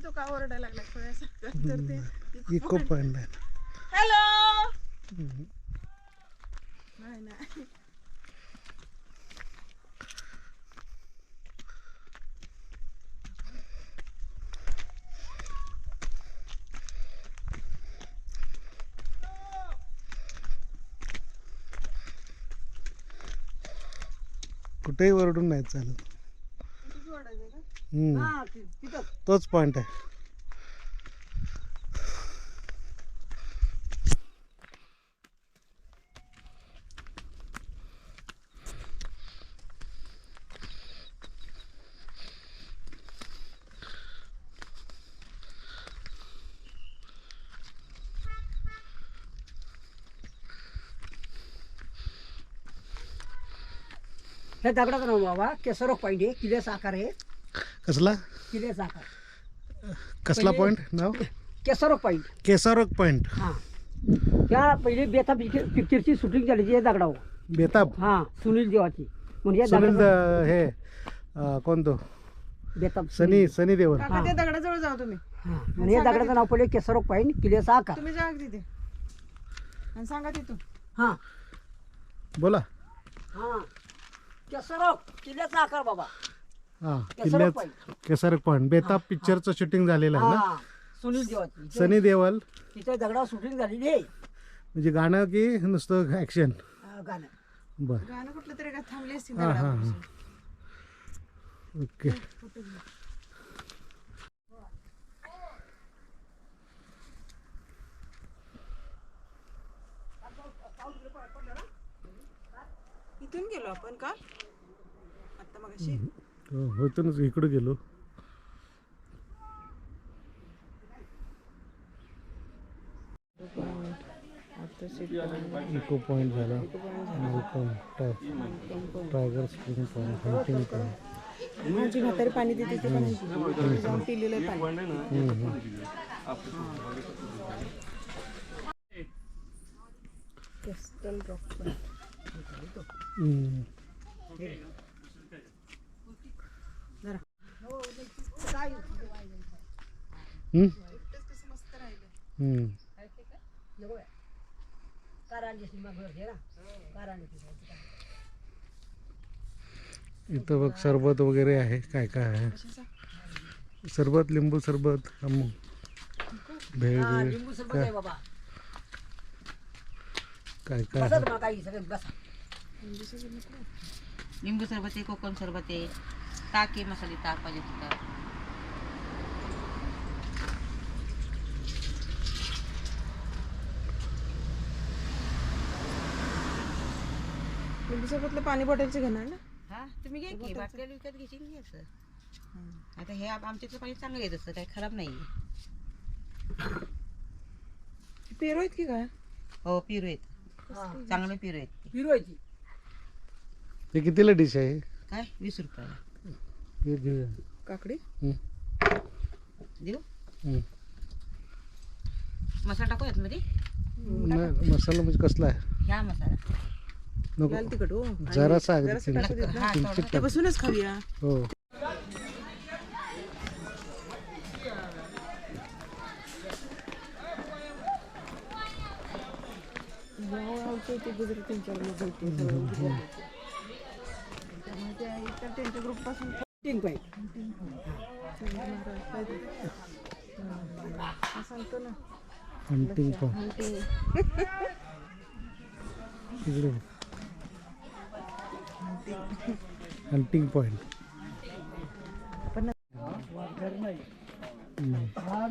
तो का ओरडायला लागला? तर ते इको पॉइंट आहे हॅलो! हम्म. नाही नाही. कुठेही वरडून नाही चालत किती ओरडायचं का हम्म. हा ति- तिथं. तोच पॉइंट आहे. हे दगडाचं नाव बाबा केसरो आहे किल्ल्याचा आकार आहे. कसला? कसला पहिले- पॉइंट नाव? केसरो पॉईंट केसारोग पॉइंट हा. त्या पहिले बेता पिक्चर पिक्चरची शूटिंग झाली या दगडावर. बेताब? हा सुनील देवाची. म्हणजे या सुनील द- हे अं, कोण तो? बेताब सनी सनी देवल. काका त्या दगडाजवळ जाऊ तुम्ही. हा. म्हणजे या दगडाचं नाव पहिले केसरो पॉईंट किल्ल्याचा आकार तुम्ही जा तिथे. आणि सांगा तिथून. हा. बोला. हा. केसरो किल्ल्याचा आकार बाबा. हा केसरो किल्ल्यात केसारोग पॉइंट बेताब पिक्चरचं शूटिंग झालेलं आहे ना? हा सुनील देवाची इथे- सनी देवल. तिथे दगडावर शूटिंग झालेली आहे. म्हणजे गाणं की नुसतं ऍक्शन हा, गाणं. बर. गाणं कुठलं तरी का थांबली असतील हा हा दगडावर. हा. ओके. इथून गेलो आपण का? आता मग अशी होतूनच इकडं गेलो. इको पॉइंट झाला. Welcome tiger spring point. Hunting माझी म्हातारी पाणी देते ते पण आहे. जाऊन पिलेलं आहे पाणी. क्रिस्टल रॉक इथं बघ सरबत वगैरे आहे. काय काय आहे? सरबत लिंबू सरबत भेळ काय? काय लिंबू सरबत आहे कोकम सरबत आहे. ताक आहे मसाले ताक पाहिजे तिथं लिंबू सरबतलं पाणी बॉटलचे घेणार ना हा तुम्ही घ्या की बाटल्या विकत घेशील घ्यायचं आता हे आम- आमच्या इथलं पाणी चांगलं येत असतं काही खराब नाही पेरू आहेत की काय हो पिरू आहेत चांगले पिरू आहेत फिरवायची ते कितीला डिश आहे काय वीस रुपयाला काकडी? देऊ. मसाला टाकू यात मध्ये? मसाला म्हणजे कसला आहे? ह्या मसाला. नको. लाल तिखट हो. जरासा थोडं. टाक. त्यापासूनच खाऊया. हो. त्यांच्या ग्रुपपासून तीन पॉईंट सांगतो ना हंटिंग पॉइंट इकडे हंटिंग पॉइंट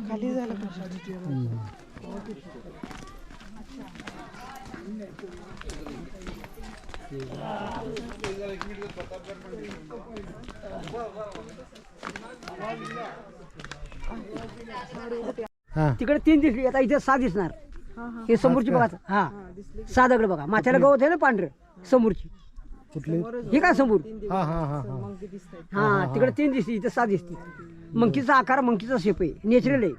खाली झालं प्रसाद हा. तिकडे तीन दिसली आता इथे सहा दिसणार. हे समोरची बघा हा. सहा दगड बघा. माथ्याला गवत आहे ना पांढरं? समोरची. कुठले? हे काय समोर? हा हा हा हा. हा तिकडे तीन दिसते इथे सहा दिसते. मंकीचा आकार मंकीचा शेप आहे. नेचरल आहे.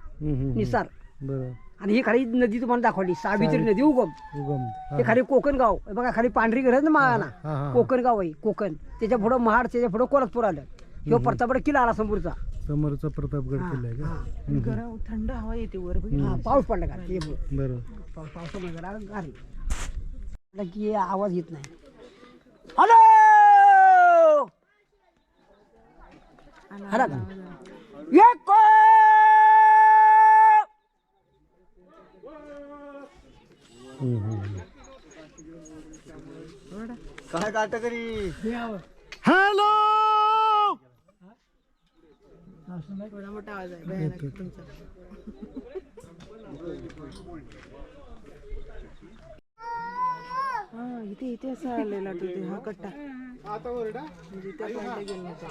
निसार. बरोबर आणि ही खाली नदी तुम्हाला दाखवली. सावित्री नदी उगम. उगम. हा, खाली कोकण गाव. बघा खाली पांढरी घर आहे ना माळाना. कोकण गाव आहे कोकण. त्याच्या पुढं महाड त्याच्या पुढं कोल्हापूर आलं. ह्यो प्रतापगड किल्ला आला समोरचा. समोरचा प्रतापगड किल्ला आहे का? गरम थंड हवा येते वर. बघ. हा पाऊस पडला का? ते बघ. बरोबर पाऊस पावसामुळे जरा गारली. म्हटलं की आवाज येत नाही. हॅलो! हॅलो. का ये को हम्म. काय हॅलो! एवढा मोठा आवाज आहे. भयानक तुमचा. हा इथे इथे असं आलेला तिथे हा कट्टा. म्हणजे त्या गेलो होतो.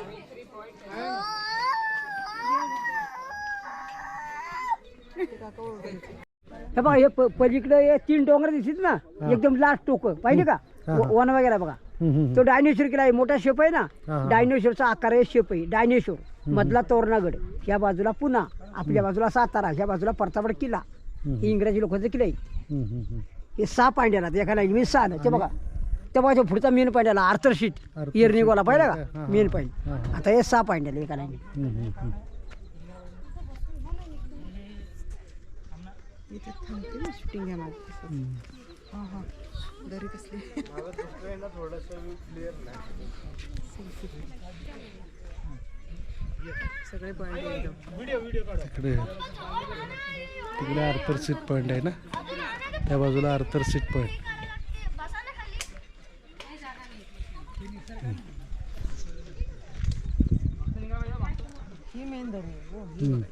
हे बघा हे प- पलीकडे हे तीन डोंगर दिसत ना एकदम लास्ट टोक. पाहिजे का? व- वन वगैरे बघा. हम्म, हम्म. तो डायनोसॉर किल्ला आहे मोठा शेप आहे ना? हा. डायनोसॉरचा आकार आहे शेप आहे डायनोसॉर. मधला तोरणागड ह्या बाजूला पुणा आपल्या बाजूला सातारा ह्या बाजूला प्रतापगड किल्ला. ही इंग्रजी लोकांचा किल्ला. हे सहा पांड्याला एका लाईन मी सहा ना ते बघा. त्या बाजू पुढचा मेन पांड्याला आर्थर शीट इयरनी गोला पाहिजे का? हा. मेन पॉईंट हा, हा. आता हे सहा पांड्याला एका लाईन हम्म, हम्म, हम्म. इथे थांबते ना शूटिंग घेणार हा हा दरी कसली सगळे तिकडे आर्थर सीट पॉईंट आहे ना त्या बाजूला आर्थर सीट पॉईंट ही मेन. हम्म.